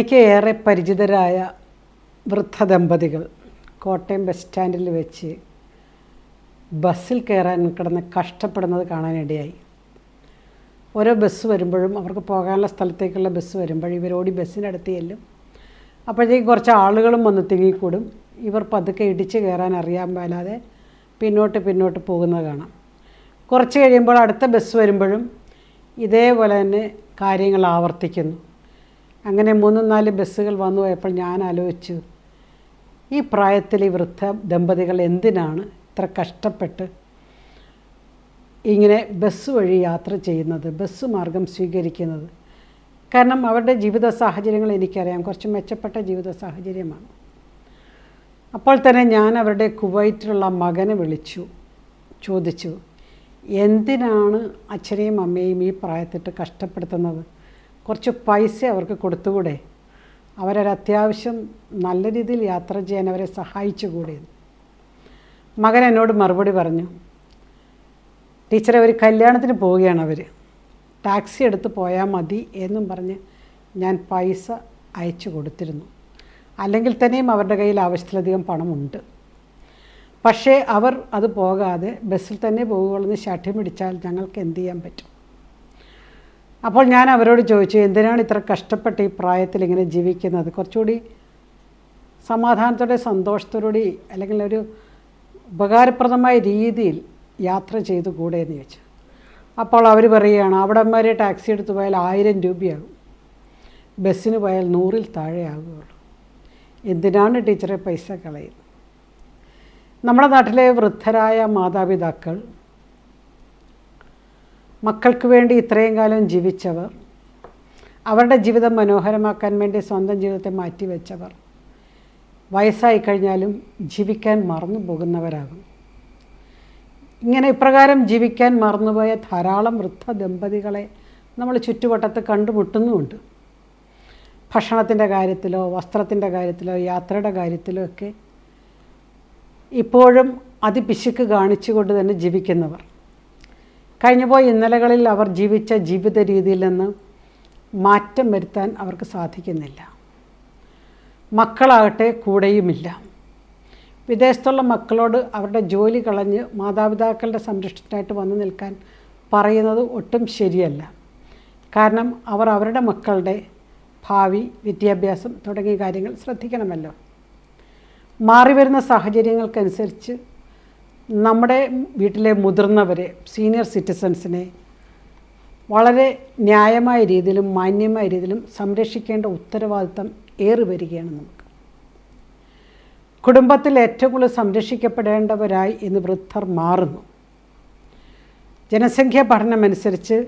എനിക്ക് ഏറെ പരിചിതരായ വൃദ്ധ ദമ്പതികൾ കോട്ടയം ബസ് സ്റ്റാൻഡിൽ വെച്ച് ബസ്സിൽ കയറാൻ കിടന്ന് കഷ്ടപ്പെടുന്നത് കാണാനിടയായി. ഓരോ ബസ് വരുമ്പോഴും അവർക്ക് പോകാനുള്ള സ്ഥലത്തേക്കുള്ള ബസ് വരുമ്പോഴും ഇവരോടി ബസ്സിനടുത്ത് ചെല്ലും. അപ്പോഴത്തേക്ക് കുറച്ച് ആളുകളും വന്ന് തിങ്ങിക്കൂടും. ഇവർ പതുക്കെ ഇടിച്ച് കയറാൻ അറിയാൻ മേലാതെ പിന്നോട്ട് പിന്നോട്ട് പോകുന്നത് കാണാം. കുറച്ച് കഴിയുമ്പോൾ അടുത്ത ബസ് വരുമ്പോഴും ഇതേപോലെ തന്നെ കാര്യങ്ങൾ ആവർത്തിക്കുന്നു. അങ്ങനെ മൂന്നും നാല് ബസ്സുകൾ വന്നു പോയപ്പോൾ ഞാൻ ആലോചിച്ചു ഈ പ്രായത്തിൽ ഈ വൃദ്ധ ദമ്പതികൾ എന്തിനാണ് ഇത്ര കഷ്ടപ്പെട്ട് ഇങ്ങനെ ബസ് വഴി യാത്ര ചെയ്യുന്നത് ബസ് മാർഗം സ്വീകരിക്കുന്നത്? കാരണം അവരുടെ ജീവിത സാഹചര്യങ്ങൾ എനിക്കറിയാം കുറച്ച് മെച്ചപ്പെട്ട ജീവിത സാഹചര്യമാണ്. അപ്പോൾ തന്നെ ഞാൻ അവരുടെ കുവൈറ്റിലുള്ള മകനെ വിളിച്ചു ചോദിച്ചു എന്തിനാണ് അച്ഛനെയും അമ്മയും ഈ പ്രായത്തിട്ട് കഷ്ടപ്പെടുത്തുന്നത്? കുറച്ച് പൈസ അവർക്ക് കൊടുത്തുകൂടെ? അവരൊരത്യാവശ്യം നല്ല രീതിയിൽ യാത്ര ചെയ്യാൻ അവരെ സഹായിച്ചുകൂടെ മകൻ എന്നോട് മറുപടി പറഞ്ഞു ടീച്ചറെ ഒരു കല്യാണത്തിന് പോവുകയാണ് അവർ ടാക്സി എടുത്ത് പോയാൽ മതി എന്നും പറഞ്ഞ് ഞാൻ പൈസ അയച്ചു കൊടുത്തിരുന്നു. അല്ലെങ്കിൽ തന്നെയും അവരുടെ കയ്യിൽ ആവശ്യത്തിലധികം പണമുണ്ട്. പക്ഷേ അവർ അത് പോകാതെ ബസ്സിൽ തന്നെ പോകുകയുള്ളെന്ന് ശഠ്യം പിടിച്ചാൽ ഞങ്ങൾക്ക് എന്ത് ചെയ്യാൻ പറ്റും? അപ്പോൾ ഞാൻ അവരോട് ചോദിച്ചു എന്തിനാണ് ഇത്ര കഷ്ടപ്പെട്ട് ഈ പ്രായത്തിൽ ഇങ്ങനെ ജീവിക്കുന്നത്? കുറച്ചുകൂടി സമാധാനത്തോടെ സന്തോഷത്തോടുകൂടി അല്ലെങ്കിൽ ഒരു ഉപകാരപ്രദമായ രീതിയിൽ യാത്ര ചെയ്തു കൂടെ എന്ന് ചോദിച്ചു. അപ്പോൾ അവർ പറയുകയാണ് അവിടെ വരെ ടാക്സി എടുത്ത് പോയാൽ ആയിരം രൂപയാകും. ബസ്സിന് പോയാൽ നൂറിൽ താഴെ ആകുകയുള്ളൂ എന്തിനാണ് ടീച്ചറെ പൈസ കളയുന്നത്? നമ്മുടെ നാട്ടിലെ വൃദ്ധരായ മാതാപിതാക്കൾ മക്കൾക്ക് വേണ്ടി ഇത്രയും കാലം ജീവിച്ചവർ അവരുടെ ജീവിതം മനോഹരമാക്കാൻ വേണ്ടി സ്വന്തം ജീവിതത്തെ മാറ്റിവെച്ചവർ വയസ്സായി കഴിഞ്ഞാലും ജീവിക്കാൻ മറന്നു പോകുന്നവരാകും. ഇങ്ങനെ ഇപ്രകാരം ജീവിക്കാൻ മറന്നുപോയ ധാരാളം വൃദ്ധ ദമ്പതികളെ നമ്മൾ ചുറ്റുവട്ടത്ത് കണ്ടുമുട്ടുന്നുമുണ്ട്. ഭക്ഷണത്തിന്റെ കാര്യത്തിലോ വസ്ത്രത്തിന്റെ കാര്യത്തിലോ യാത്രയുടെ കാര്യത്തിലോ ഒക്കെ ഇപ്പോഴും അതിപിശുക്ക് കാണിച്ചുകൊണ്ട് തന്നെ ജീവിക്കുന്നവർ. കഴിഞ്ഞുപോയ ഇന്നലകളിൽ അവർ ജീവിച്ച ജീവിത രീതിയിൽ നിന്ന് മാറ്റം വരുത്താൻ അവർക്ക് സാധിക്കുന്നില്ല. മക്കളാകട്ടെ കൂടെയുമില്ല. വിദേശത്തുള്ള മക്കളോട് അവരുടെ ജോലി കളഞ്ഞ് മാതാപിതാക്കളുടെ സംരക്ഷണത്തിനായിട്ട് വന്നു നിൽക്കാൻ പറയുന്നത് ഒട്ടും ശരിയല്ല. കാരണം അവർ അവരുടെ മക്കളുടെ ഭാവി വിദ്യാഭ്യാസം തുടങ്ങിയ കാര്യങ്ങൾ ശ്രദ്ധിക്കണമല്ലോ. മാറി വരുന്ന സാഹചര്യങ്ങൾക്കനുസരിച്ച് നമ്മുടെ വീട്ടിലെ മുതിർന്നവരെ സീനിയർ സിറ്റിസൻസിനെ വളരെ ന്യായമായ രീതിയിലും മാന്യമായ രീതിയിലും സംരക്ഷിക്കേണ്ട ഉത്തരവാദിത്തം ഏറി വരികയാണ് നമുക്ക്. കുടുംബത്തിൽ ഏറ്റവും കൂടുതൽ സംരക്ഷിക്കപ്പെടേണ്ടവരായി ഇന്ന് വൃദ്ധർ മാറുന്നു. ജനസംഖ്യാ പഠനമനുസരിച്ച്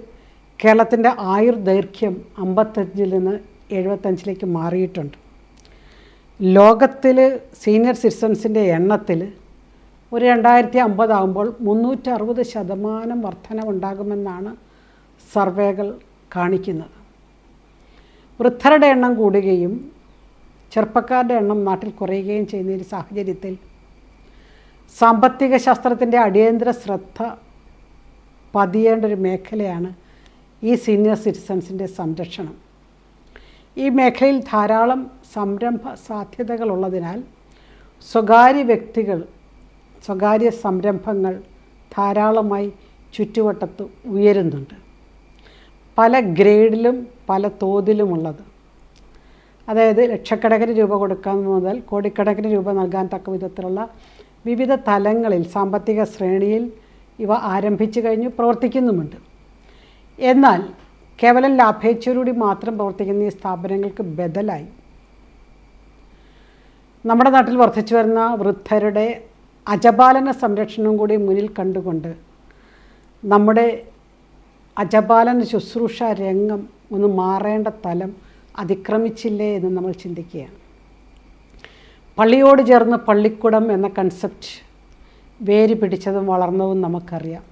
കേരളത്തിന്റെ ആയുർദൈർഘ്യം അമ്പത്തഞ്ചിൽ നിന്ന് എഴുപത്തഞ്ചിലേക്ക് മാറിയിട്ടുണ്ട്. ലോകത്തിൽ സീനിയർ സിറ്റിസൺസിന്റെ എണ്ണത്തിൽ ഒരു രണ്ടായിരത്തി അമ്പതാകുമ്പോൾ മുന്നൂറ്ററുപത് ശതമാനം വർധനവുണ്ടാകുമെന്നാണ് സർവേകൾ കാണിക്കുന്നത്. വൃദ്ധരുടെ എണ്ണം കൂടുകയും ചെറുപ്പക്കാരുടെ എണ്ണം നാട്ടിൽ കുറയുകയും ചെയ്യുന്ന ഒരു സാഹചര്യത്തിൽ സാമ്പത്തിക ശാസ്ത്രത്തിന്റെ അടിയന്തര ശ്രദ്ധ പതിയേണ്ട ഒരു മേഖലയാണ് ഈ സീനിയർ സിറ്റിസൺസിന്റെ സംരക്ഷണം. ഈ മേഖലയിൽ ധാരാളം സംരംഭ സാധ്യതകളുള്ളതിനാൽ സ്വകാര്യ വ്യക്തികൾ സ്വകാര്യ സംരംഭങ്ങൾ ധാരാളമായി ചുറ്റുവട്ടത്ത് ഉയരുന്നുണ്ട്. പല ഗ്രേഡിലും പല തോതിലുമുള്ളത്. അതായത് ലക്ഷക്കണക്കിന് രൂപ കൊടുക്കാൻ മുതൽ കോടിക്കണക്കിന് രൂപ നൽകാൻ തക്ക വിധത്തിലുള്ള വിവിധ തലങ്ങളിൽ സാമ്പത്തിക ശ്രേണിയിൽ ഇവ ആരംഭിച്ചു കഴിഞ്ഞു പ്രവർത്തിക്കുന്നുമുണ്ട്. എന്നാൽ കേവലം ലാഭേച്ഛയോടുകൂടി മാത്രം പ്രവർത്തിക്കുന്ന ഈ സ്ഥാപനങ്ങൾക്ക് ബദലായി. നമ്മുടെ നാട്ടിൽ വർദ്ധിച്ചു വരുന്ന വൃദ്ധരുടെ അജപാലന സംരക്ഷണവും കൂടി മുന്നിൽ കണ്ടുകൊണ്ട് നമ്മുടെ അജപാലന ശുശ്രൂഷ രംഗം ഒന്ന് മാറേണ്ട തലം അതിക്രമിച്ചില്ലേ എന്ന് നമ്മൾ ചിന്തിക്കുകയാണ്. പള്ളിയോട് ചേർന്ന് പള്ളിക്കുടം എന്ന കൺസെപ്റ്റ് വേര് പിടിച്ചതും വളർന്നതും നമുക്കറിയാം.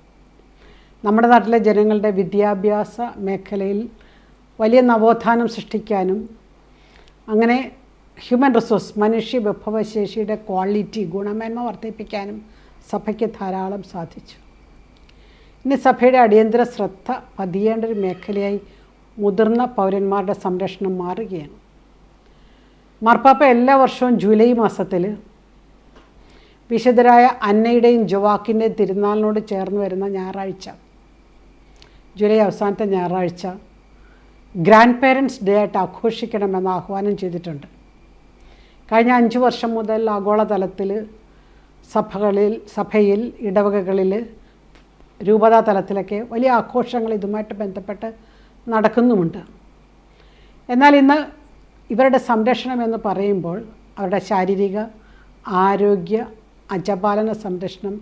നമ്മുടെ നാട്ടിലെ ജനങ്ങളുടെ വിദ്യാഭ്യാസ മേഖലയിൽ വലിയ നവോത്ഥാനം സൃഷ്ടിക്കാനും അങ്ങനെ ഹ്യൂമൻ റിസോഴ്സ് മനുഷ്യ വിഭവശേഷിയുടെ ക്വാളിറ്റി ഗുണമേന്മ വർദ്ധിപ്പിക്കാനും സഭയ്ക്ക് ധാരാളം സാധിച്ചു. ഇനി സഭയുടെ അടിയന്തര ശ്രദ്ധ പതിയേണ്ട ഒരു മേഖലയായി മുതിർന്ന പൗരന്മാരുടെ സംരക്ഷണം മാറുകയാണ്. മാർപ്പാപ്പ എല്ലാ വർഷവും ജൂലൈ മാസത്തിൽ വിശുദ്ധരായ അന്നയുടെയും ജുവാക്കിന്റെയും തിരുനാളിനോട് ചേർന്ന് വരുന്ന ഞായറാഴ്ച ജൂലൈ അവസാനത്തെ ഞായറാഴ്ച ഗ്രാൻഡ് പേരൻസ് ഡേ ആയിട്ട് ആഘോഷിക്കണമെന്ന് ആഹ്വാനം ചെയ്തിട്ടുണ്ട്. കഴിഞ്ഞ അഞ്ച് വർഷം മുതൽ ആഗോളതലത്തിൽ സഭകളിൽ സഭയിൽ ഇടവകകളിൽ രൂപതാ തലത്തിലൊക്കെ വലിയ ആഘോഷങ്ങൾ ഇതുമായിട്ട് ബന്ധപ്പെട്ട് നടക്കുന്നുമുണ്ട്. എന്നാൽ ഇന്ന് ഇവരുടെ സംരക്ഷണം എന്ന് പറയുമ്പോൾ അവരുടെ ശാരീരിക ആരോഗ്യ അജപാലന സംരക്ഷണം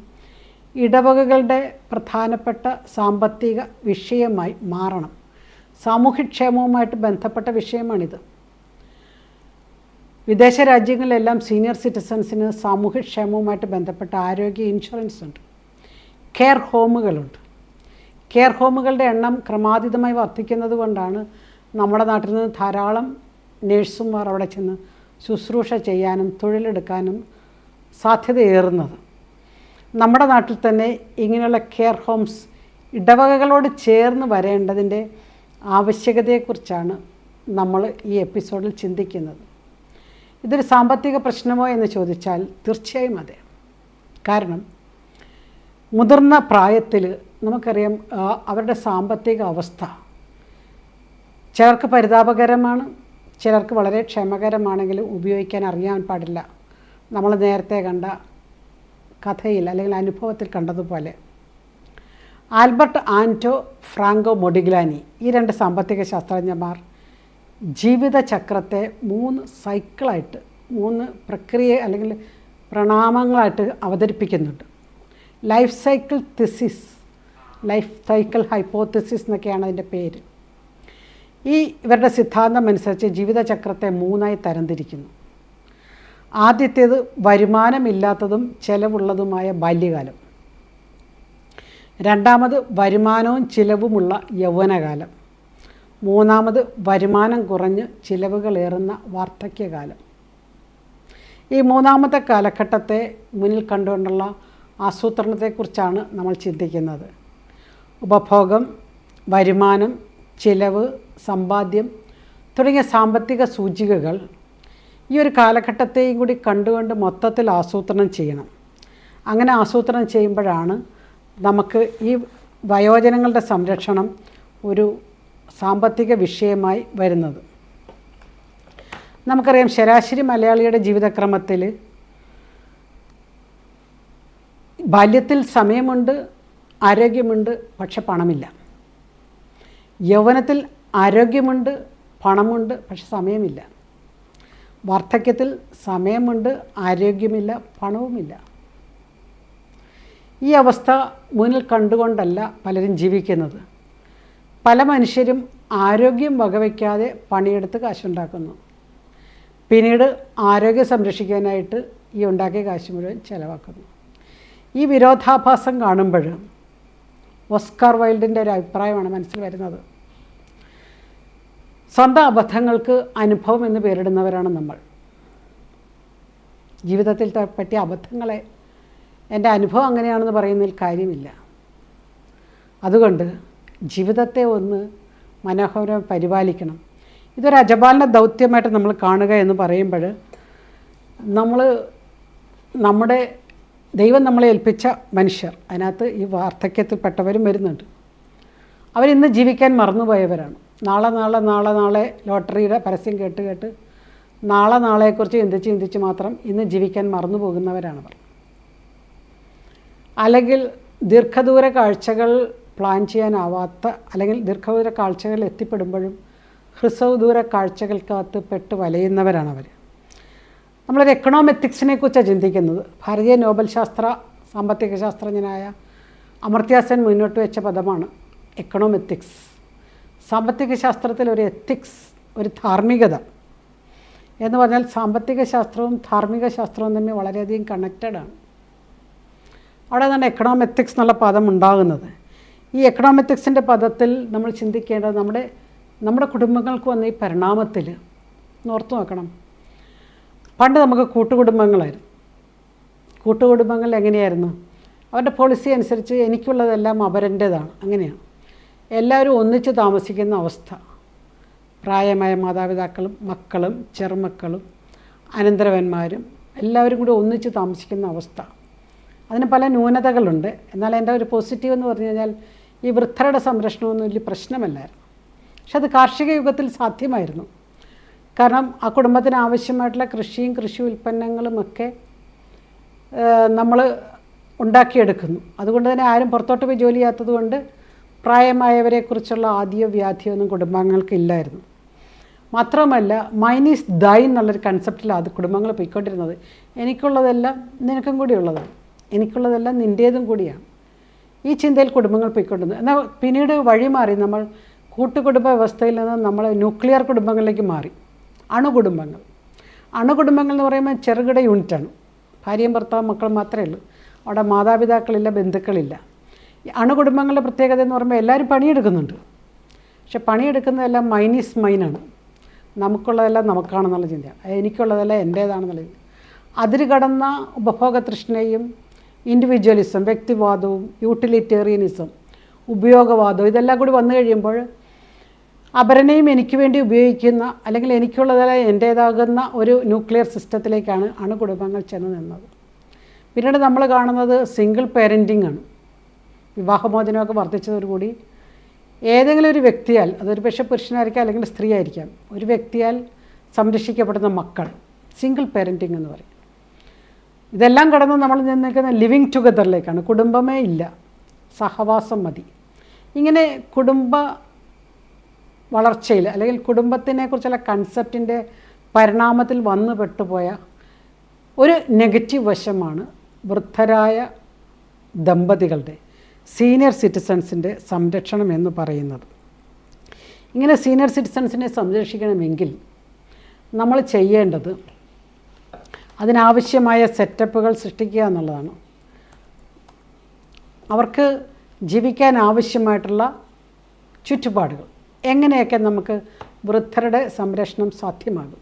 ഇടവകകളുടെ പ്രധാനപ്പെട്ട സാമ്പത്തിക വിഷയമായി മാറണം. സാമൂഹ്യക്ഷേമവുമായിട്ട് ബന്ധപ്പെട്ട വിഷയമാണിത്. വിദേശ രാജ്യങ്ങളിലെല്ലാം സീനിയർ സിറ്റിസൺസിന് സാമൂഹ്യക്ഷേമവുമായിട്ട് ബന്ധപ്പെട്ട ആരോഗ്യ ഇൻഷുറൻസ് ഉണ്ട്. കെയർ ഹോമുകളുണ്ട്. കെയർ ഹോമുകളുടെ എണ്ണം ക്രമാതീതമായി വർദ്ധിക്കുന്നത് കൊണ്ടാണ് നമ്മുടെ നാട്ടിൽ നിന്ന് ധാരാളം നേഴ്സുമാർ അവിടെ ചെന്ന് ശുശ്രൂഷ ചെയ്യാനും തൊഴിലെടുക്കാനും സാധ്യതയേറുന്നത്. നമ്മുടെ നാട്ടിൽ തന്നെ ഇങ്ങനെയുള്ള കെയർ ഹോംസ് ഇടവകകളോട് ചേർന്ന് വരേണ്ടതിന്റെ ആവശ്യകതയെക്കുറിച്ചാണ് നമ്മൾ ഈ എപ്പിസോഡിൽ ചിന്തിക്കുന്നത്. ഇതൊരു സാമ്പത്തിക പ്രശ്നമോ എന്ന് ചോദിച്ചാൽ തീർച്ചയായും അതെ. കാരണം മുതിർന്ന പ്രായത്തിൽ നമുക്കറിയാം അവരുടെ സാമ്പത്തിക അവസ്ഥ ചിലർക്ക് പരിതാപകരമാണ് ചിലർക്ക് വളരെ ക്ഷമകരമാണെങ്കിലും ഉപയോഗിക്കാൻ അറിയാൻ പാടില്ല. നമ്മൾ നേരത്തെ കണ്ട കഥയിൽ അല്ലെങ്കിൽ അനുഭവത്തിൽ കണ്ടതുപോലെ ആൽബർട്ട് ആന്റോ ഫ്രാങ്കോ മൊഡിഗ്ലാനി ഈ രണ്ട് സാമ്പത്തിക ശാസ്ത്രജ്ഞന്മാർ ജീവിതചക്രത്തെ മൂന്ന് സൈക്കിളായിട്ട് മൂന്ന് പ്രക്രിയ അല്ലെങ്കിൽ പ്രണാമങ്ങളായിട്ട് അവതരിപ്പിക്കുന്നുണ്ട്. Life cycle thesis life cycle hypothesis എന്നൊക്കെയാണ് അതിന്റെ പേര്. ഈ ഇവരുടെ സിദ്ധാന്തം അനുസരിച്ച് ജീവിതചക്രത്തെ മൂന്നായി തരംതിരിക്കുന്നു. ആദ്യത്തേത് വരുമാനമില്ലാത്തതും ചിലവുള്ളതുമായ ബാല്യകാലം. രണ്ടാമത് വരുമാനവും ചിലവുമുള്ള യൗവനകാലം. മൂന്നാമത് വരുമാനം കുറഞ്ഞ് ചിലവുകളേറുന്ന വാർദ്ധക്യകാലം. ഈ മൂന്നാമത്തെ കാലഘട്ടത്തെ മുന്നിൽ കണ്ടുകൊണ്ടുള്ള ആസൂത്രണത്തെക്കുറിച്ചാണ് നമ്മൾ ചിന്തിക്കുന്നത്. ഉപഭോഗം വരുമാനം ചിലവ് സമ്പാദ്യം തുടങ്ങിയ സാമ്പത്തിക സൂചികകൾ ഈ ഒരു കാലഘട്ടത്തെയും കൂടി കണ്ടുകൊണ്ട് മൊത്തത്തിൽ ആസൂത്രണം ചെയ്യണം. അങ്ങനെ ആസൂത്രണം ചെയ്യുമ്പോഴാണ് നമുക്ക് ഈ വയോജനങ്ങളുടെ സംരക്ഷണം ഒരു സാമ്പത്തിക വിഷയമായി വരുന്നത്. നമുക്കറിയാം ശരാശരി മലയാളിയുടെ ജീവിതക്രമത്തിൽ ബാല്യത്തിൽ സമയമുണ്ട് ആരോഗ്യമുണ്ട് പക്ഷെ പണമില്ല. യൗവനത്തിൽ ആരോഗ്യമുണ്ട് പണമുണ്ട് പക്ഷെ സമയമില്ല. വാർദ്ധക്യത്തിൽ സമയമുണ്ട് ആരോഗ്യമില്ല പണവുമില്ല. ഈ അവസ്ഥ മുന്നിൽ കണ്ടുകൊണ്ടല്ല പലരും ജീവിക്കുന്നത്. പല മനുഷ്യരും ആരോഗ്യം വകവയ്ക്കാതെ പണിയെടുത്ത് കാശുണ്ടാക്കുന്നു. പിന്നീട് ആരോഗ്യം സംരക്ഷിക്കാനായിട്ട് ഈ ഉണ്ടാക്കിയ കാശ് മുഴുവൻ ചിലവാക്കുന്നു. ഈ വിരോധാഭാസം കാണുമ്പോൾ ഓസ്കാർ വൈൽഡിന്റെ ഒരു അഭിപ്രായമാണ് മനസ്സിൽ വരുന്നത്. സ്വന്തം അബദ്ധങ്ങൾക്ക് അനുഭവം എന്ന് പേരിടുന്നവരാണ് നമ്മൾ. ജീവിതത്തിൽ പറ്റിയ അബദ്ധങ്ങളെ എന്റെ അനുഭവം അങ്ങനെയാണെന്ന് പറയുന്നതിൽ കാര്യമില്ല. അതുകൊണ്ട് ജീവിതത്തെ ഒന്ന് മനോഹരം പരിപാലിക്കണം. ഇതൊരു അജപാലന ദൗത്യമായിട്ട് നമ്മൾ കാണുക എന്ന് പറയുമ്പോൾ നമ്മൾ നമ്മുടെ ദൈവം നമ്മളെ ഏൽപ്പിച്ച മനുഷ്യർ അതിനകത്ത് ഈ വാർദ്ധക്യത്തിൽപ്പെട്ടവരും വരുന്നുണ്ട്. അവരിന്ന് ജീവിക്കാൻ മറന്നുപോയവരാണ്. നാളെ നാളെ നാളെ നാളെ ലോട്ടറിയുടെ പരസ്യം കേട്ട് കേട്ട് നാളെ നാളെക്കുറിച്ച് ചിന്തിച്ച് ചിന്തിച്ച് മാത്രം ഇന്ന് ജീവിക്കാൻ മറന്നു പോകുന്നവരാണ് അവർ. അല്ലെങ്കിൽ ദീർഘദൂര കാഴ്ചകൾ പ്ലാൻ ചെയ്യാനാവാത്ത അല്ലെങ്കിൽ ദീർഘദൂര കാഴ്ചകൾ എത്തിപ്പെടുമ്പോഴും ഹ്രസ്വദൂര കാഴ്ചകൾക്കകത്ത് പെട്ട് വലയുന്നവരാണ് അവർ നമ്മളൊരു എക്കണോമെത്തിക്സിനെ കുറിച്ചാണ് ചിന്തിക്കുന്നത്. ഭാരതീയ നോബൽ ശാസ്ത്ര സാമ്പത്തിക ശാസ്ത്രജ്ഞനായ അമർത്യാസൻ മുന്നോട്ട് വെച്ച പദമാണ് എക്കണോമെത്തിക്സ് സാമ്പത്തിക ശാസ്ത്രത്തിൽ ഒരു എത്തിക്സ് ഒരു ധാർമ്മികത എന്ന് പറഞ്ഞാൽ സാമ്പത്തിക ശാസ്ത്രവും ധാർമ്മിക ശാസ്ത്രവും തമ്മിൽ വളരെയധികം കണക്റ്റഡാണ് അവിടെ നിന്നാണ് എക്കണോമെത്തിക്സ് എന്നുള്ള പദം ഉണ്ടാകുന്നത്. ഈ എക്കണോമെറ്റിക്സിന്റെ പദത്തിൽ നമ്മൾ ചിന്തിക്കേണ്ടത് നമ്മുടെ നമ്മുടെ കുടുംബങ്ങൾക്ക് വന്ന ഈ പരിണാമത്തിൽ ഓർത്തു നോക്കണം. പണ്ട് നമുക്ക് കൂട്ടുകുടുംബങ്ങളായിരുന്നു. കൂട്ടുകുടുംബങ്ങൾ എങ്ങനെയായിരുന്നു? അവരുടെ പോളിസി അനുസരിച്ച് എനിക്കുള്ളതെല്ലാം അവരെന്റേതാണ്. അങ്ങനെയാണ് എല്ലാവരും ഒന്നിച്ച് താമസിക്കുന്ന അവസ്ഥ. പ്രായമായ മാതാപിതാക്കളും മക്കളും ചെറുമക്കളും അനന്തരവന്മാരും എല്ലാവരും കൂടി ഒന്നിച്ച് താമസിക്കുന്ന അവസ്ഥ. അതിന് പല ന്യൂനതകളുണ്ട്. എന്നാൽ എന്റെ ഒരു പോസിറ്റീവ് എന്ന് പറഞ്ഞു കഴിഞ്ഞാൽ ഈ വൃദ്ധരുടെ സംരക്ഷണമൊന്നും വലിയ പ്രശ്നമല്ലായിരുന്നു. പക്ഷെ അത് കാർഷിക യുഗത്തിൽ സാധ്യമായിരുന്നു. കാരണം ആ കുടുംബത്തിന് ആവശ്യമായിട്ടുള്ള കൃഷിയും കൃഷി ഉൽപ്പന്നങ്ങളുമൊക്കെ നമ്മൾ ഉണ്ടാക്കിയെടുക്കുന്നു. അതുകൊണ്ട് തന്നെ ആരും പുറത്തോട്ട് പോയി ജോലി ചെയ്യാത്തത് കൊണ്ട് പ്രായമായവരെക്കുറിച്ചുള്ള ആദ്യ വ്യാധിയൊന്നും കുടുംബാംഗങ്ങൾക്കില്ലായിരുന്നു മാത്രമല്ല മൈനീസ് ദൈ എന്നുള്ളൊരു കൺസെപ്റ്റിലാണ് അത് കുടുംബങ്ങൾ പോയിക്കൊണ്ടിരുന്നത്. എനിക്കുള്ളതെല്ലാം നിനക്കും കൂടി ഉള്ളതാണ് എനിക്കുള്ളതെല്ലാം നിന്റേതും കൂടിയാണ്. ഈ ചിന്തയിൽ കുടുംബങ്ങൾ പോയിക്കൊണ്ടിരുന്നു. എന്നാൽ പിന്നീട് വഴി മാറി. നമ്മൾ കൂട്ടുകുടുംബ വ്യവസ്ഥയിൽ നിന്ന് നമ്മൾ ന്യൂക്ലിയർ കുടുംബങ്ങളിലേക്ക് മാറി. അണുകുടുംബങ്ങൾ. അണുകുടുംബങ്ങൾ എന്ന് പറയുമ്പോൾ ചെറുകിട യൂണിറ്റാണ് ഭാര്യയും ഭർത്താവും മക്കൾ മാത്രമേ ഉള്ളൂ. അവിടെ മാതാപിതാക്കളില്ല ബന്ധുക്കളില്ല. ഈ അണുകുടുംബങ്ങളുടെ പ്രത്യേകത എന്ന് പറയുമ്പോൾ എല്ലാവരും പണിയെടുക്കുന്നുണ്ട്. പക്ഷെ പണിയെടുക്കുന്നതെല്ലാം മൈനീസ് മൈനാണ് നമുക്കുള്ളതെല്ലാം നമുക്കാണെന്നുള്ള ചിന്തയാണ്. എനിക്കുള്ളതെല്ലാം എന്റേതാണെന്നുള്ള ചിന്ത. അതിര് കടന്ന ഉപഭോഗ തൃഷ്ണയും ഇൻഡിവിജ്വലിസം വ്യക്തിവാദവും യൂട്ടിലിറ്റേറിയനിസം ഉപയോഗവാദവും ഇതെല്ലാം കൂടി വന്നു കഴിയുമ്പോൾ അപരനെയും എനിക്ക് വേണ്ടി ഉപയോഗിക്കുന്ന അല്ലെങ്കിൽ എനിക്കുള്ളതായ എന്റേതാകുന്ന ഒരു ന്യൂക്ലിയർ സിസ്റ്റത്തിലേക്കാണ് അണുകുടുംബങ്ങൾ ചെന്ന് നിന്നത്. പിന്നീട് നമ്മൾ കാണുന്നത് സിംഗിൾ പേരന്റിംഗ് ആണ്. വിവാഹമോചനമൊക്കെ വർദ്ധിച്ചതോടുകൂടി ഏതെങ്കിലും ഒരു വ്യക്തിയാൽ അതൊരു പക്ഷേ പുരുഷനായിരിക്കാം അല്ലെങ്കിൽ സ്ത്രീ ആയിരിക്കാം ഒരു വ്യക്തിയാൽ സംരക്ഷിക്കപ്പെടുന്ന മക്കൾ സിംഗിൾ പേരന്റിംഗ് എന്ന് പറയും. ഇതെല്ലാം കടന്ന് നമ്മൾ നിന്നേക്കുന്ന ലിവിങ് ടുഗദറിലേക്കാണ് കുടുംബമേ ഇല്ല. സഹവാസം മതി. ഇങ്ങനെ കുടുംബ വളർച്ചയിൽ അല്ലെങ്കിൽ കുടുംബത്തിനെ കുറിച്ചുള്ള കൺസെപ്റ്റിന്റെ പരിണാമത്തിൽ വന്നു പെട്ടുപോയ ഒരു നെഗറ്റീവ് വശമാണ് വൃദ്ധരായ ദമ്പതികളുടെ സീനിയർ സിറ്റിസൺസിന്റെ സംരക്ഷണം എന്ന് പറയുന്നത്. ഇങ്ങനെ സീനിയർ സിറ്റിസൺസിനെ സംരക്ഷിക്കണമെങ്കിൽ നമ്മൾ ചെയ്യേണ്ടത് അതിനാവശ്യമായ സെറ്റപ്പുകൾ സൃഷ്ടിക്കുക എന്നുള്ളതാണ്. അവർക്ക് ജീവിക്കാൻ ആവശ്യമായിട്ടുള്ള ചുറ്റുപാടുകൾ. എങ്ങനെയൊക്കെ നമുക്ക് വൃദ്ധരുടെ സംരക്ഷണം സാധ്യമാകും?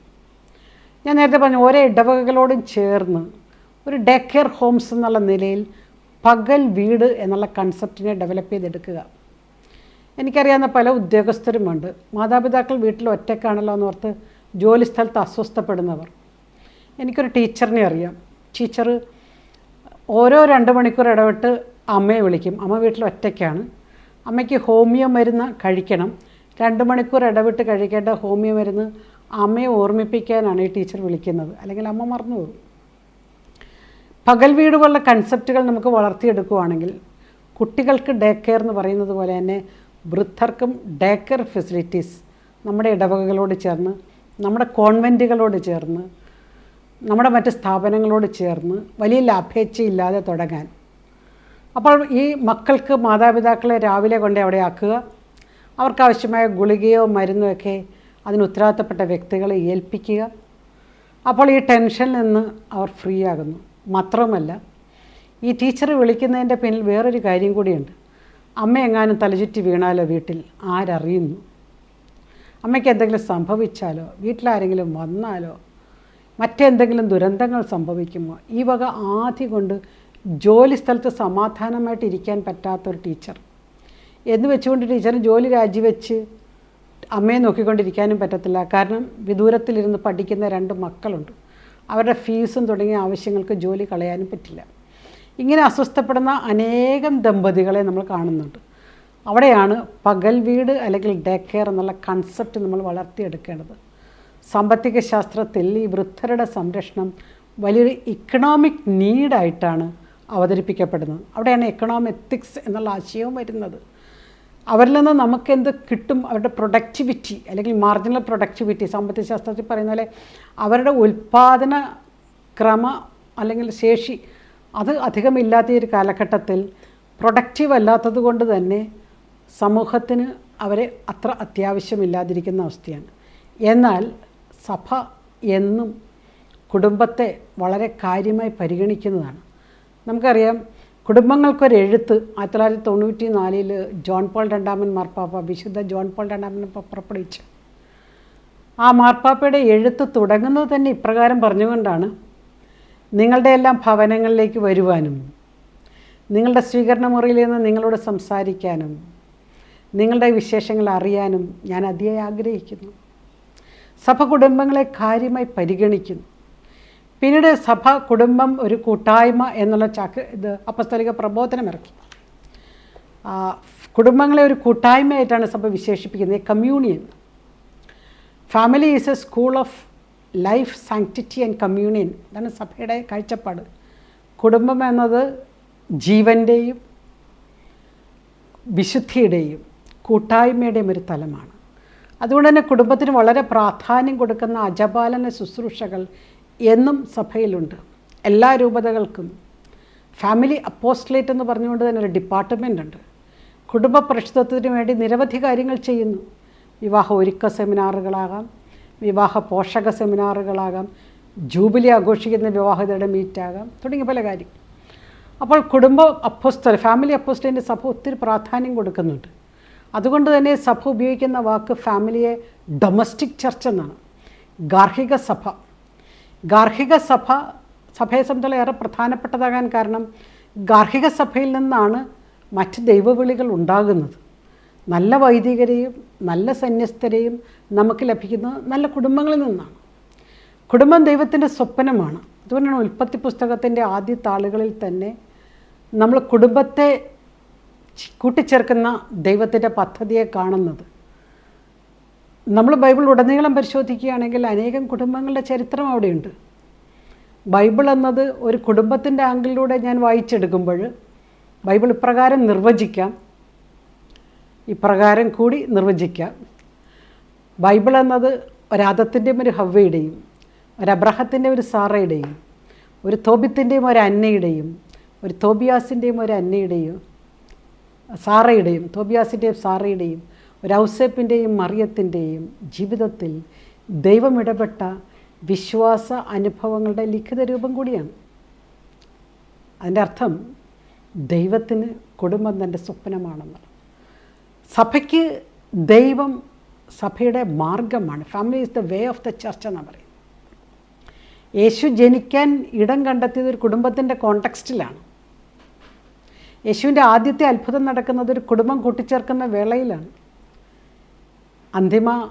ഞാൻ നേരത്തെ പറഞ്ഞു ഓരോ ഇടവകകളോടും ചേർന്ന് ഒരു ഡേ കെയർ ഹോംസ് എന്നുള്ള നിലയിൽ പകൽ വീട് എന്നുള്ള കൺസെപ്റ്റിനെ ഡെവലപ്പ് ചെയ്തെടുക്കുക. എനിക്കറിയാവുന്ന പല ഉദ്യോഗസ്ഥരുമുണ്ട്. മാതാപിതാക്കൾ വീട്ടിൽ ഒറ്റക്കാണല്ലോ എന്നോർത്ത് ജോലി സ്ഥലത്ത് അസ്വസ്ഥപ്പെടുന്നവർ. എനിക്കൊരു ടീച്ചറിനെ അറിയാം. ടീച്ചർ ഓരോ രണ്ട് മണിക്കൂർ ഇടവിട്ട് അമ്മയെ വിളിക്കും. അമ്മ വീട്ടിൽ ഒറ്റയ്ക്കാണ്. അമ്മയ്ക്ക് ഹോമിയോ മരുന്ന് കഴിക്കണം. രണ്ട് മണിക്കൂർ ഇടവിട്ട് കഴിക്കേണ്ട ഹോമിയോ മരുന്ന് അമ്മയെ ഓർമ്മിപ്പിക്കാനാണ് ഈ ടീച്ചർ വിളിക്കുന്നത്. അല്ലെങ്കിൽ അമ്മ മറന്നു പോകും പകൽ വീട് പോലുള്ള കൺസെപ്റ്റുകൾ നമുക്ക് വളർത്തിയെടുക്കുകയാണെങ്കിൽ കുട്ടികൾക്ക് ഡേ കെയർ എന്ന് പറയുന്നത് പോലെ തന്നെ വൃദ്ധർക്കും ഡേ കെയർ ഫെസിലിറ്റീസ് നമ്മുടെ ഇടവകകളോട് ചേർന്ന് നമ്മുടെ കോൺവെന്റുകളോട് ചേർന്ന് നമ്മുടെ മറ്റ് സ്ഥാപനങ്ങളോട് ചേർന്ന് വലിയ ലാഭേച്ഛയില്ലാതെ തുടങ്ങാൻ. അപ്പോൾ ഈ മക്കൾക്ക് മാതാപിതാക്കളെ രാവിലെ കൊണ്ട് അവിടെ ആക്കുക. അവർക്കാവശ്യമായ ഗുളികയോ മരുന്നോ ഒക്കെ അതിന് ഉത്തരവാദിത്തപ്പെട്ട വ്യക്തികളെ ഏൽപ്പിക്കുക. അപ്പോൾ ഈ ടെൻഷനിൽ നിന്ന് അവർ ഫ്രീ ആകുന്നു. മാത്രമല്ല ഈ ടീച്ചർ വിളിക്കുന്നതിന്റെ പിന്നിൽ വേറൊരു കാര്യം കൂടിയുണ്ട്. അമ്മ എങ്ങാനും തലചുറ്റി വീണാലോ വീട്ടിൽ? ആരറിയുന്നു? അമ്മയ്ക്ക് എന്തെങ്കിലും സംഭവിച്ചാലോ? വീട്ടിലാരെങ്കിലും വന്നാലോ? മറ്റെന്തെങ്കിലും ദുരന്തങ്ങൾ സംഭവിക്കുമോ? ഈ വക ആദ്യ കൊണ്ട് ജോലി സ്ഥലത്ത് സമാധാനമായിട്ട് ഇരിക്കാൻ പറ്റാത്തൊരു ടീച്ചർ. എന്ന് വെച്ചുകൊണ്ട് ടീച്ചറിന് ജോലി രാജിവെച്ച് അമ്മയെ നോക്കിക്കൊണ്ടിരിക്കാനും പറ്റത്തില്ല. കാരണം വിദൂരത്തിലിരുന്ന് പഠിക്കുന്ന രണ്ട് മക്കളുണ്ട്. അവരുടെ ഫീസും തുടങ്ങിയ ആവശ്യങ്ങൾക്ക് ജോലി കളയാനും പറ്റില്ല. ഇങ്ങനെ അസ്വസ്ഥപ്പെടുന്ന അനേകം ദമ്പതികളെ നമ്മൾ കാണുന്നുണ്ട്. അവിടെയാണ് പകൽ വീട് അല്ലെങ്കിൽ ഡേ കെയർ എന്നുള്ള കൺസെപ്റ്റ് നമ്മൾ വളർത്തിയെടുക്കേണ്ടത്. സാമ്പത്തിക ശാസ്ത്രത്തിൽ ഈ വൃദ്ധരുടെ സംരക്ഷണം വലിയൊരു ഇക്കണോമിക് നീഡായിട്ടാണ് അവതരിപ്പിക്കപ്പെടുന്നത്. അവിടെയാണ് എക്കണോമെത്തിക്സ് എന്നുള്ള ആശയവും വരുന്നത്. അവരിൽ നിന്ന് നമുക്ക് എന്ത് കിട്ടും? അവരുടെ പ്രൊഡക്ടിവിറ്റി അല്ലെങ്കിൽ മാർജിനൽ പ്രൊഡക്ടിവിറ്റി സാമ്പത്തിക ശാസ്ത്രത്തിൽ പറയുന്ന പോലെ അവരുടെ ഉൽപ്പാദന ക്രമ അല്ലെങ്കിൽ ശേഷി അത് അധികമില്ലാത്ത ഒരു കാലഘട്ടത്തിൽ പ്രൊഡക്റ്റീവ് അല്ലാത്തത് കൊണ്ട് തന്നെ സമൂഹത്തിന് അവരെ അത്ര അത്യാവശ്യമില്ലാതിരിക്കുന്ന അവസ്ഥയാണ്. എന്നാൽ സഭ എന്നും കുടുംബത്തെ വളരെ കാര്യമായി പരിഗണിക്കുന്നതാണ്. നമുക്കറിയാം കുടുംബങ്ങൾക്കൊരു എഴുത്ത് ആയിരത്തി തൊള്ളായിരത്തി തൊണ്ണൂറ്റി നാലിൽ ജോൺ പോൾ രണ്ടാമൻ മാർപ്പാപ്പ വിശുദ്ധ ജോൺ പോൾ രണ്ടാമൻ പുറപ്പെടുവിച്ചു. ആ മാർപ്പാപ്പയുടെ എഴുത്ത് തുടങ്ങുന്നത് തന്നെ ഇപ്രകാരം പറഞ്ഞുകൊണ്ടാണ് നിങ്ങളുടെ എല്ലാം ഭവനങ്ങളിലേക്ക് വരുവാനും നിങ്ങളുടെ സ്വീകരണ മുറിയിൽ നിന്ന് നിങ്ങളോട് സംസാരിക്കാനും നിങ്ങളുടെ വിശേഷങ്ങൾ അറിയാനും ഞാൻ അതിയായി ആഗ്രഹിക്കുന്നു. സഭ കുടുംബങ്ങളെ കാര്യമായി പരിഗണിക്കുന്നു. പിന്നീട് സഭ കുടുംബം ഒരു കൂട്ടായ്മ എന്നുള്ള ചാക്ക് ഇത് അപ്പസ്തലിക പ്രബോധനം ഇറക്കി. കുടുംബങ്ങളെ ഒരു കൂട്ടായ്മയായിട്ടാണ് സഭ വിശേഷിപ്പിക്കുന്നത്. Communion. Family is a school of life sanctity and communion. ഇതാണ് സഭയുടെ കാഴ്ചപ്പാട്. കുടുംബം എന്നത് ജീവന്റെയും വിശുദ്ധിയുടെയും കൂട്ടായ്മയുടെയും ഒരു തലമാണ്. അതുകൊണ്ട് തന്നെ കുടുംബത്തിന് വളരെ പ്രാധാന്യം കൊടുക്കുന്ന അജപാലന ശുശ്രൂഷകൾ എന്നും സഭയിലുണ്ട്. എല്ലാ രൂപതകൾക്കും. ഫാമിലി അപ്പോസ്റ്റ്ലേറ്റ് എന്ന് പറഞ്ഞുകൊണ്ട് തന്നെ ഒരു ഡിപ്പാർട്ട്മെന്റ് ഉണ്ട്. കുടുംബ പ്രശ്നത്തിന് വേണ്ടി നിരവധി കാര്യങ്ങൾ ചെയ്യുന്നു. വിവാഹ ഒരുക്ക സെമിനാറുകളാകാം വിവാഹ പോഷക സെമിനാറുകളാകാം ജൂബിലി ആഘോഷിക്കുന്ന വിവാഹിതരുടെ മീറ്റാകാം തുടങ്ങിയ പല കാര്യം അപ്പോൾ കുടുംബ അപ്പോസ്റ്റൽ ഫാമിലി അപ്പോസ്റ്റലിന്റെ സഭ ഒത്തിരി പ്രാധാന്യം കൊടുക്കുന്നുണ്ട്. അതുകൊണ്ട് തന്നെ സഭ ഉപയോഗിക്കുന്ന വാക്ക് ഫാമിലിയെ ഡൊമസ്റ്റിക് ചർച്ച് എന്നാണ്. ഗാർഹിക സഭ. ഗാർഹിക സഭ സഭയെ സംബന്ധിച്ചുള്ള ഏറെ പ്രധാനപ്പെട്ടതാകാൻ കാരണം ഗാർഹിക സഭയിൽ നിന്നാണ് മറ്റ് ദൈവവിളികൾ ഉണ്ടാകുന്നത്. നല്ല വൈദികരെയും നല്ല സന്യസ്തരെയും നമുക്ക് ലഭിക്കുന്നത് നല്ല കുടുംബങ്ങളിൽ നിന്നാണ്. കുടുംബം ദൈവത്തിന്റെ സ്വപ്നമാണ്. അതുകൊണ്ടാണ് ഉൽപ്പത്തി പുസ്തകത്തിന്റെ ആദ്യ താളുകളിൽ തന്നെ നമ്മൾ കുടുംബത്തെ കൂട്ടിച്ചേർക്കുന്ന ദൈവത്തിന്റെ പദ്ധതിയെ കാണുന്നത്. നമ്മൾ ബൈബിൾ ഉടനീളം പരിശോധിക്കുകയാണെങ്കിൽ അനേകം കുടുംബങ്ങളുടെ ചരിത്രം അവിടെയുണ്ട്. ബൈബിൾ എന്നത് ഒരു കുടുംബത്തിന്റെ ആംഗിളിലൂടെ ഞാൻ വായിച്ചെടുക്കുമ്പോൾ ബൈബിൾ ഇപ്രകാരം നിർവചിക്കാം. ഇപ്രകാരം കൂടി നിർവചിക്കാം. ബൈബിൾ എന്നത് ഒരാദത്തിന്റെയും ഒരു ഹവ്വയുടെയും ഒരു അബ്രഹത്തിന്റെ ഒരു സാറയുടെയും ഒരു തോബിത്തിന്റെയും ഒരു അന്നയുടെയും ഒരു തോബിയാസിന്റെയും ഒരു അന്നയുടെയും സാറയുടെയും തോബിയാസിന്റെയും സാറയുടെയും ഒരു ഔസേപ്പിന്റെയും മറിയത്തിന്റെയും ജീവിതത്തിൽ ദൈവം ഇടപെട്ട വിശ്വാസ അനുഭവങ്ങളുടെ ലിഖിത രൂപം കൂടിയാണ്. അതിന്റെ അർത്ഥം ദൈവത്തിന് കുടുംബം തന്റെ സ്വപ്നമാണെന്ന്. സഭയ്ക്ക് ദൈവം സഭയുടെ മാർഗമാണ്. Family is the way of the church എന്നാണ് പറയുന്നത്. യേശു ജനിക്കാൻ ഇടം കണ്ടെത്തിയത് ഒരു കുടുംബത്തിന്റെ കോണ്ടക്സ്റ്റിലാണ് യേശുവിന്റെ ആദ്യത്തെ അത്ഭുതം നടക്കുന്നത് ഒരു കുടുംബം കൂട്ടിച്ചേർക്കുന്ന വേളയിലാണ്. അന്തിമ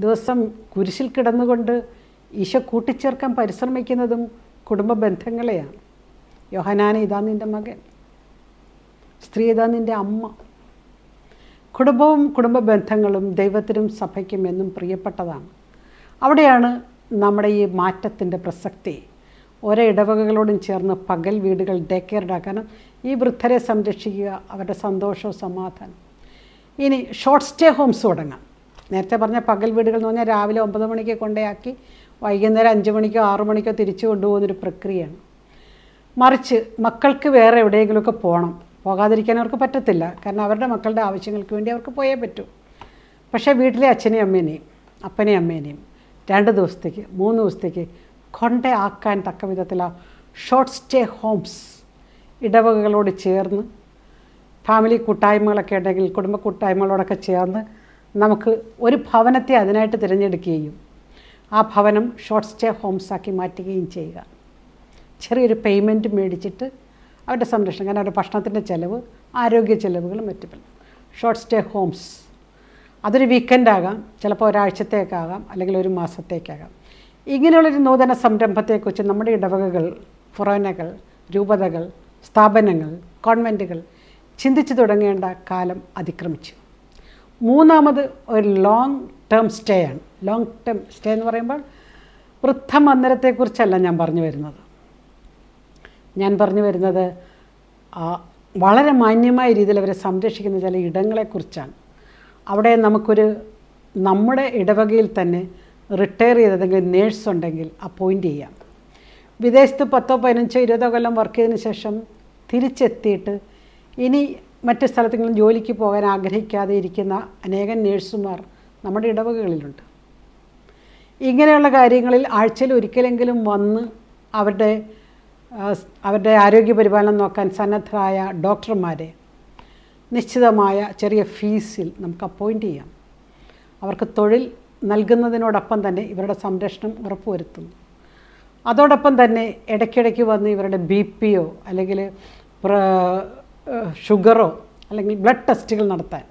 ദിവസം കുരിശിൽ കിടന്നുകൊണ്ട് ഈശോ കൂട്ടിച്ചേർക്കാൻ പരിശ്രമിക്കുന്നതും കുടുംബ ബന്ധങ്ങളെയാണ്. യോഹനാന ഇതാ നിന്റെ മകൻ. സ്ത്രീ ഇതാ നിന്റെ അമ്മ. കുടുംബവും കുടുംബ ബന്ധങ്ങളും ദൈവത്തിനും സഭയ്ക്കും എന്നും പ്രിയപ്പെട്ടതാണ്. അവിടെയാണ് നമ്മുടെ ഈ മാറ്റത്തിന്റെ പ്രസക്തി. ഓരോ ഇടവകകളോടും ചേർന്ന് പകൽ വീടുകൾ ഡേ കെയർ കാരണം ഈ വൃദ്ധരെ സംരക്ഷിക്കുക അവരുടെ സന്തോഷവും സമാധാനം. ഇനി ഷോർട്ട് സ്റ്റേ ഹോംസ് തുടങ്ങാം. നേരത്തെ പറഞ്ഞ പകൽ വീടുകൾ എന്ന് പറഞ്ഞാൽ രാവിലെ ഒമ്പത് മണിക്ക് കൊണ്ടേയാക്കി വൈകുന്നേരം അഞ്ച് മണിക്കോ ആറു മണിക്കോ തിരിച്ചു കൊണ്ടുപോകുന്നൊരു പ്രക്രിയയാണ്. മറിച്ച് മക്കൾക്ക് വേറെ എവിടെയെങ്കിലുമൊക്കെ പോകണം. പോകാതിരിക്കാൻ അവർക്ക് പറ്റത്തില്ല. കാരണം അവരുടെ മക്കളുടെ ആവശ്യങ്ങൾക്ക് വേണ്ടി അവർക്ക് പോയേ പറ്റൂ. പക്ഷേ വീട്ടിലെ അച്ഛനെയും അമ്മേനെയും അപ്പനെയും അമ്മേനെയും രണ്ട് ദിവസത്തേക്ക് മൂന്ന് ദിവസത്തേക്ക് കൊണ്ടേ ആക്കാൻ തക്ക വിധത്തിലാണ് ഷോർട്ട് സ്റ്റേ ഹോംസ് ഇടവകകളോട് ചേർന്ന് ഫാമിലി കൂട്ടായ്മകളൊക്കെ ഉണ്ടെങ്കിൽ കുടുംബ കൂട്ടായ്മകളോടൊക്കെ ചേർന്ന് നമുക്ക് ഒരു ഭവനത്തെ അതിനായിട്ട് തിരഞ്ഞെടുക്കുകയും ആ ഭവനം ഷോർട്ട് സ്റ്റേ ഹോംസാക്കി മാറ്റുകയും ചെയ്യുക. ചെറിയൊരു പേയ്മെന്റ് മേടിച്ചിട്ട് അവരുടെ സംരക്ഷണം കാരണം അവരുടെ ഭക്ഷണത്തിന്റെ ചിലവ് ആരോഗ്യ ചിലവുകളും മറ്റും ഷോർട്ട് സ്റ്റേ ഹോംസ് അതൊരു വീക്കെൻഡ് ആകാം ചിലപ്പോൾ ഒരാഴ്ചത്തേക്കാകാം അല്ലെങ്കിൽ ഒരു മാസത്തേക്കാകാം. ഇങ്ങനെയുള്ളൊരു നൂതന സംരംഭത്തെക്കുറിച്ച് നമ്മുടെ ഇടവകകൾ ഫൊറോനകൾ രൂപതകൾ സ്ഥാപനങ്ങൾ കോൺവെന്റുകൾ ചിന്തിച്ചു തുടങ്ങേണ്ട കാലം അതിക്രമിച്ചു. മൂന്നാമത് ഒരു ലോങ് ടേം സ്റ്റേ ആണ്. ലോങ് ടേം സ്റ്റേ എന്ന് പറയുമ്പോൾ വൃദ്ധമന്ദിരത്തെക്കുറിച്ചല്ല ഞാൻ പറഞ്ഞു വരുന്നത്. ഞാൻ പറഞ്ഞു വരുന്നത് വളരെ മാന്യമായ രീതിയിൽ അവരെ സംരക്ഷിക്കുന്ന ചില ഇടങ്ങളെക്കുറിച്ചാണ്. അവിടെ നമുക്കൊരു നമ്മുടെ ഇടവകയിൽ തന്നെ റിട്ടയർ ചെയ്തതെങ്കിൽ നേഴ്സ് ഉണ്ടെങ്കിൽ അപ്പോയിന്റ് ചെയ്യാം. വിദേശത്ത് പത്തോ പതിനഞ്ചോ ഇരുപതോ കൊല്ലം വർക്ക് ചെയ്തതിന് ശേഷം തിരിച്ചെത്തിയിട്ട് ഇനി മറ്റു സ്ഥലത്തെങ്കിലും ജോലിക്ക് പോകാൻ ആഗ്രഹിക്കാതെ ഇരിക്കുന്ന അനേകം നേഴ്സുമാർ നമ്മുടെ ഇടവകകളിലുണ്ട്. ഇങ്ങനെയുള്ള കാര്യങ്ങളിൽ ആഴ്ചയിൽ ഒരിക്കലെങ്കിലും വന്ന് അവരുടെ അവരുടെ ആരോഗ്യ പരിപാലനം നോക്കാൻ സന്നദ്ധരായ ഡോക്ടർമാരെ നിശ്ചിതമായ ചെറിയ ഫീസിൽ നമുക്ക് അപ്പോയിന്റ് ചെയ്യാം. അവർക്ക് തൊഴിൽ നൽകുന്നതിനോടൊപ്പം തന്നെ ഇവരുടെ സംരക്ഷണം ഉറപ്പുവരുത്തുന്നു. അതോടൊപ്പം തന്നെ ഇടയ്ക്കിടയ്ക്ക് വന്ന് ഇവരുടെ ബി പിയോ അല്ലെങ്കിൽ ഷുഗറോ അല്ലെങ്കിൽ ബ്ലഡ് ടെസ്റ്റുകൾ നടത്താൻ.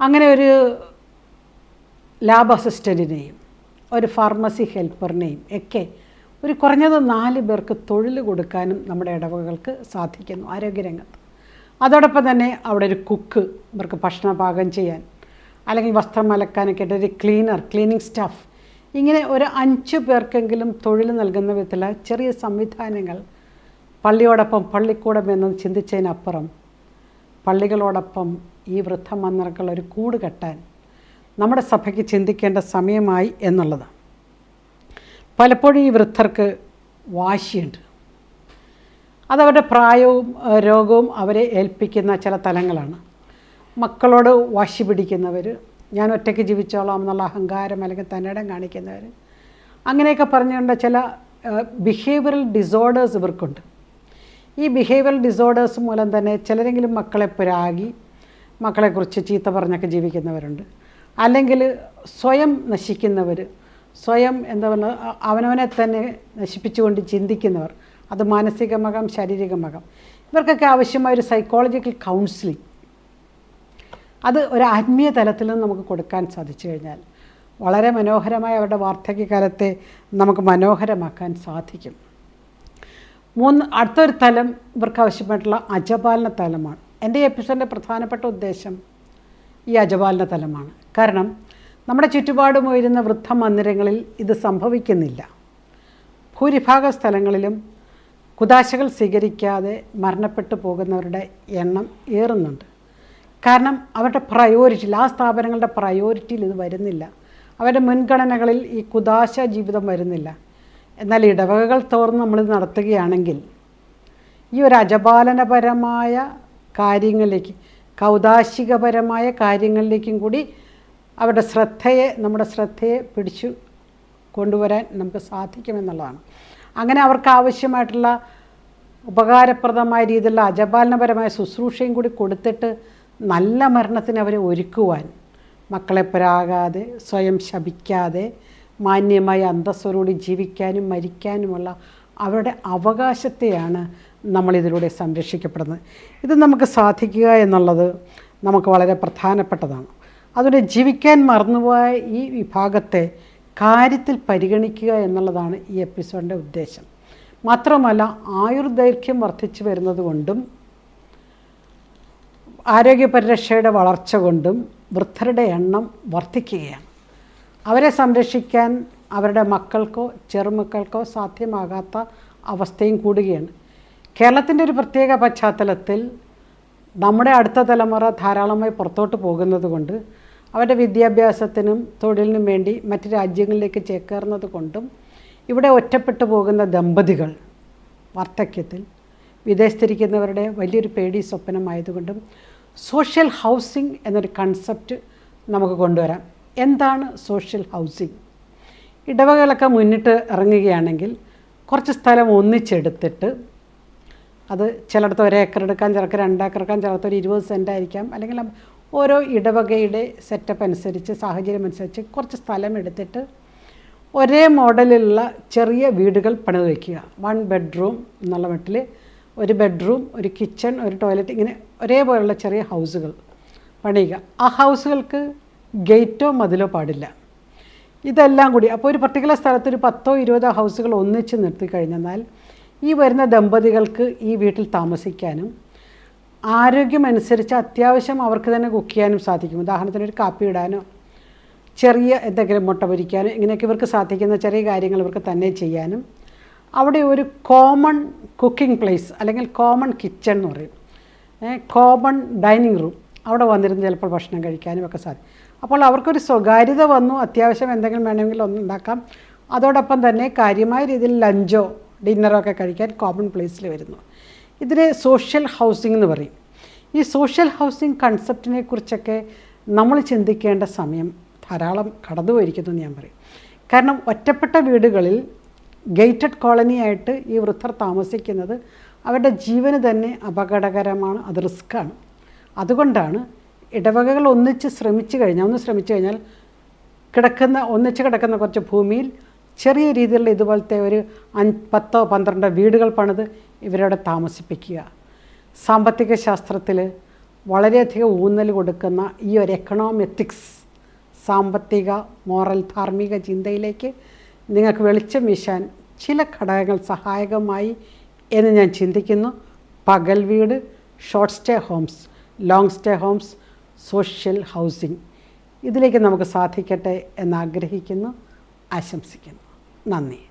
അങ്ങനെ ഒരു ലാബ് അസിസ്റ്റന്റിനെയും ഒരു ഫാർമസി ഹെൽപ്പറിനെയും ഒക്കെ ഒരു കുറഞ്ഞത് നാല് പേർക്ക് തൊഴിൽ കൊടുക്കാനും നമ്മുടെ ഇടവകകൾക്ക് സാധിക്കുന്നു ആരോഗ്യരംഗത്ത്. അതോടൊപ്പം തന്നെ അവിടെ ഒരു കുക്ക് ഇവർക്ക് ഭക്ഷണം പാകം ചെയ്യാൻ അല്ലെങ്കിൽ വസ്ത്രം അലക്കാനൊക്കെ ആയിട്ട് ഒരു ക്ലീനർ ക്ലീനിങ് സ്റ്റാഫ് ഇങ്ങനെ ഒരു അഞ്ച് പേർക്കെങ്കിലും തൊഴിൽ നൽകുന്ന വിധത്തിലുള്ള ചെറിയ സംവിധാനങ്ങൾ പള്ളിയോടൊപ്പം പള്ളിക്കൂടം എന്ന് ചിന്തിച്ചതിനപ്പുറം പള്ളികളോടൊപ്പം ഈ വൃദ്ധമന്ദിരങ്ങൾ ഒരു കൂട് കെട്ടാൻ നമ്മുടെ സഭയ്ക്ക് ചിന്തിക്കേണ്ട സമയമായി എന്നുള്ളത്. പലപ്പോഴും ഈ വൃദ്ധർക്ക് വാശിയുണ്ട്. അതവരുടെ പ്രായവും രോഗവും അവരെ ഏൽപ്പിക്കുന്ന ചില തലങ്ങളാണ്. മക്കളോട് വാശി പിടിക്കുന്നവർ ഞാൻ ഒറ്റയ്ക്ക് ജീവിച്ചോളാം എന്നുള്ള അഹങ്കാരം അല്ലെങ്കിൽ തന്നിടം കാണിക്കുന്നവർ അങ്ങനെയൊക്കെ പറഞ്ഞുകൊണ്ട് ചില ബിഹേവിയറൽ ഡിസോർഡേഴ്സ് ഇവർക്കുണ്ട്. ഈ ബിഹേവിയറൽ ഡിസോർഡേഴ്സ് മൂലം തന്നെ ചിലരെങ്കിലും മക്കളെ പുരാകി മക്കളെക്കുറിച്ച് ചീത്ത പറഞ്ഞൊക്കെ ജീവിക്കുന്നവരുണ്ട്. അല്ലെങ്കിൽ സ്വയം നശിക്കുന്നവർ സ്വയം എന്താ പറയുക അവനവനെ തന്നെ നശിപ്പിച്ചുകൊണ്ട് ചിന്തിക്കുന്നവർ അത് മാനസികമാകാം ശാരീരികമാകാം ഇവർക്കൊക്കെ ആവശ്യമായ ഒരു സൈക്കോളജിക്കൽ കൗൺസിലിംഗ് അത് ഒരു ആത്മീയ തലത്തിൽ നിന്ന് നമുക്ക് കൊടുക്കാൻ സാധിച്ചു കഴിഞ്ഞാൽ വളരെ മനോഹരമായ അവരുടെ വാർദ്ധക്യകാലത്തെ നമുക്ക് മനോഹരമാക്കാൻ സാധിക്കും. മൂന്ന് അടുത്തൊരു തലം ഇവർക്ക് ആവശ്യമായിട്ടുള്ള അജപാലന തലമാണ്. എന്റെ എപ്പിസോഡിന്റെ പ്രധാനപ്പെട്ട ഉദ്ദേശം ഈ അജപാലന തലമാണ്. കാരണം നമ്മുടെ ചുറ്റുപാടും ഉയരുന്ന വൃദ്ധ മന്ദിരങ്ങളിൽ ഇത് സംഭവിക്കുന്നില്ല. ഭൂരിഭാഗ സ്ഥലങ്ങളിലും കുതാശകൾ സ്വീകരിക്കാതെ മരണപ്പെട്ടു പോകുന്നവരുടെ എണ്ണം ഏറുന്നുണ്ട്. കാരണം അവരുടെ പ്രയോറിറ്റിയിൽ ആ സ്ഥാപനങ്ങളുടെ പ്രയോറിറ്റിയിൽ ഇത് വരുന്നില്ല. അവരുടെ മുൻഗണനകളിൽ ഈ കുദാശ ജീവിതം വരുന്നില്ല. എന്നാൽ ഇടവകകൾ തോർന്ന് നമ്മളിത് നടത്തുകയാണെങ്കിൽ ഈ ഒരു അജപാലനപരമായ കാര്യങ്ങളിലേക്ക് കൗതാശികപരമായ കാര്യങ്ങളിലേക്കും കൂടി അവരുടെ ശ്രദ്ധയെ നമ്മുടെ ശ്രദ്ധയെ പിടിച്ചു കൊണ്ടുവരാൻ നമുക്ക് സാധിക്കുമെന്നുള്ളതാണ്. അങ്ങനെ അവർക്ക് ആവശ്യമായിട്ടുള്ള ഉപകാരപ്രദമായ രീതിയിലുള്ള അജപാലനപരമായ ശുശ്രൂഷയും കൂടി കൊടുത്തിട്ട് നല്ല മരണത്തിന് അവരെ ഒരുക്കുവാൻ മക്കളെ പുരാകാതെ സ്വയം ശപിക്കാതെ മാന്യമായ അന്തസ്സോടുകൂടി ജീവിക്കാനും മരിക്കാനുമുള്ള അവരുടെ അവകാശത്തെയാണ് നമ്മളിതിലൂടെ സംരക്ഷിക്കപ്പെടുന്നത്. ഇത് നമുക്ക് സാധിക്കുക എന്നുള്ളത് നമുക്ക് വളരെ പ്രധാനപ്പെട്ടതാണ്. അതുകൊണ്ട് ജീവിക്കാൻ മറന്നുപോയ ഈ വിഭാഗത്തെ കാര്യത്തിൽ പരിഗണിക്കുക എന്നുള്ളതാണ് ഈ എപ്പിസോഡിന്റെ ഉദ്ദേശം. മാത്രമല്ല ആയുർദൈർഘ്യം വർദ്ധിച്ചു വരുന്നത് കൊണ്ടും ആരോഗ്യപരിരക്ഷയുടെ വളർച്ച കൊണ്ടും വൃദ്ധരുടെ എണ്ണം വർദ്ധിക്കുകയാണ്. അവരെ സംരക്ഷിക്കാൻ അവരുടെ മക്കൾക്കോ ചെറുമക്കൾക്കോ സാധ്യമാകാത്ത അവസ്ഥയും കൂടുകയാണ്. കേരളത്തിന്റെ ഒരു പ്രത്യേക പശ്ചാത്തലത്തിൽ നമ്മുടെ അടുത്ത തലമുറ ധാരാളമായി പുറത്തോട്ട് പോകുന്നത് കൊണ്ട് അവരുടെ വിദ്യാഭ്യാസത്തിനും തൊഴിലിനും വേണ്ടി മറ്റ് രാജ്യങ്ങളിലേക്ക് ചേക്കേറുന്നത് കൊണ്ടും ഇവിടെ ഒറ്റപ്പെട്ടു പോകുന്ന ദമ്പതികൾ വാർദ്ധക്യത്തിൽ വിദേശത്തിരിക്കുന്നവരുടെ വലിയൊരു പേടി സ്വപ്നമായതുകൊണ്ടും സോഷ്യൽ ഹൗസിംഗ് എന്നൊരു കൺസെപ്റ്റ് നമുക്ക് കൊണ്ടുവരാം. എന്താണ് സോഷ്യൽ ഹൗസിംഗ് ഇടവകളൊക്കെ മുന്നിട്ട് ഇറങ്ങുകയാണെങ്കിൽ കുറച്ച് സ്ഥലം ഒന്നിച്ചെടുത്തിട്ട് അത് ചിലയിടത്ത് ഒരു ഏക്കർ എടുക്കാൻ ചിലർക്ക് രണ്ടേക്കർ എടുക്കാം ചിലർക്ക് ഒരു ഇരുപത് സെന്റ് ആയിരിക്കാം. അല്ലെങ്കിൽ ഓരോ ഇടവകയുടെ സെറ്റപ്പ് അനുസരിച്ച് സാഹചര്യം അനുസരിച്ച് കുറച്ച് സ്ഥലം എടുത്തിട്ട് ഒരേ മോഡലിലുള്ള ചെറിയ വീടുകൾ പണിത് വയ്ക്കുക വൺ ബെഡ്റൂം എന്നുള്ള മട്ടിൽ ഒരു ബെഡ്റൂം ഒരു കിച്ചൺ ഒരു ടോയ്ലറ്റ് ഇങ്ങനെ ഒരേപോലെയുള്ള ചെറിയ ഹൗസുകൾ പണിയുക. ആ ഹൗസുകൾക്ക് ഗേറ്റോ മതിലോ പാടില്ല. ഇതെല്ലാം കൂടി അപ്പോൾ ഒരു പർട്ടിക്കുലർ സ്ഥലത്ത് ഒരു പത്തോ ഇരുപതോ ഹൗസുകൾ ഒന്നിച്ച് നിർത്തി കഴിഞ്ഞെന്നാൽ ഈ വരുന്ന ദമ്പതികൾക്ക് ഈ വീട്ടിൽ താമസിക്കാനും ആരോഗ്യമനുസരിച്ച് അത്യാവശ്യം അവർക്ക് തന്നെ കുക്ക് ചെയ്യാനും സാധിക്കും. ഉദാഹരണത്തിന് ഒരു കാപ്പി ഇടാനോ ചെറിയ എന്തെങ്കിലും മുട്ട പൊരിക്കാനോ ഇങ്ങനെയൊക്കെ ഇവർക്ക് സാധിക്കുന്ന ചെറിയ കാര്യങ്ങൾ ഇവർക്ക് തന്നെ ചെയ്യാനും അവിടെ ഒരു കോമൺ കുക്കിംഗ് പ്ലേസ് അല്ലെങ്കിൽ കോമൺ കിച്ചൺ എന്ന് പറയും. കോമൺ ഡൈനിങ് റൂം അവിടെ വന്നിരുന്ന് ചിലപ്പോൾ ഭക്ഷണം കഴിക്കാനും ഒക്കെ സാധിക്കും. അപ്പോൾ അവർക്കൊരു സ്വകാര്യത വന്നു. അത്യാവശ്യം എന്തെങ്കിലും വേണമെങ്കിൽ ഒന്ന് ഉണ്ടാക്കാം. അതോടൊപ്പം തന്നെ കാര്യമായ രീതിയിൽ ലഞ്ചോ ഡിന്നറോ ഒക്കെ കഴിക്കാൻ കോമൺ പ്ലേസിൽ വരുന്നു. ഇതിനെ സോഷ്യൽ ഹൗസിംഗ് എന്ന് പറയും. ഈ സോഷ്യൽ ഹൗസിംഗ് കൺസെപ്റ്റിനെ കുറിച്ചൊക്കെ നമ്മൾ ചിന്തിക്കേണ്ട സമയം ധാരാളം കടന്നു പോയിരിക്കുന്നു എന്ന് ഞാൻ പറയും. കാരണം ഒറ്റപ്പെട്ട വീടുകളിൽ ഗേറ്റഡ് കോളനി ആയിട്ട് ഈ വൃദ്ധർ താമസിക്കുന്നത് അവരുടെ ജീവന് തന്നെ അപകടകരമാണ് അത് റിസ്ക്കാണ് അതുകൊണ്ടാണ് ഇടവകകൾ ഒന്നിച്ച് ശ്രമിച്ചു കഴിഞ്ഞാൽ ഒന്ന് ശ്രമിച്ചു കഴിഞ്ഞാൽ കിടക്കുന്ന ഒന്നിച്ച് കിടക്കുന്ന കുറച്ച് ഭൂമിയിൽ ചെറിയ രീതിയിലുള്ള ഇതുപോലത്തെ ഒരു അഞ്ച് പത്തോ പന്ത്രണ്ടോ വീടുകൾ പണിത് ഇവരവിടെ താമസിപ്പിക്കുക. സാമ്പത്തിക ശാസ്ത്രത്തിൽ വളരെയധികം ഊന്നൽ കൊടുക്കുന്ന ഈ ഒരു എക്കണോമെറ്റിക്സ് സാമ്പത്തിക മോറൽ ധാർമ്മിക ചിന്തയിലേക്ക് നിങ്ങൾക്ക് വെളിച്ചം വീശാൻ ചില ഘടകങ്ങൾ സഹായകമായി എന്ന് ഞാൻ ചിന്തിക്കുന്നു. പകൽ വീട് short stay homes long stay homes social housing ഇതിലേക്ക് നമുക്ക് സാധിക്കട്ടെ എന്ന് ആഗ്രഹിക്കുന്നു. ആശംസിക്കുന്നു. നന്ദി.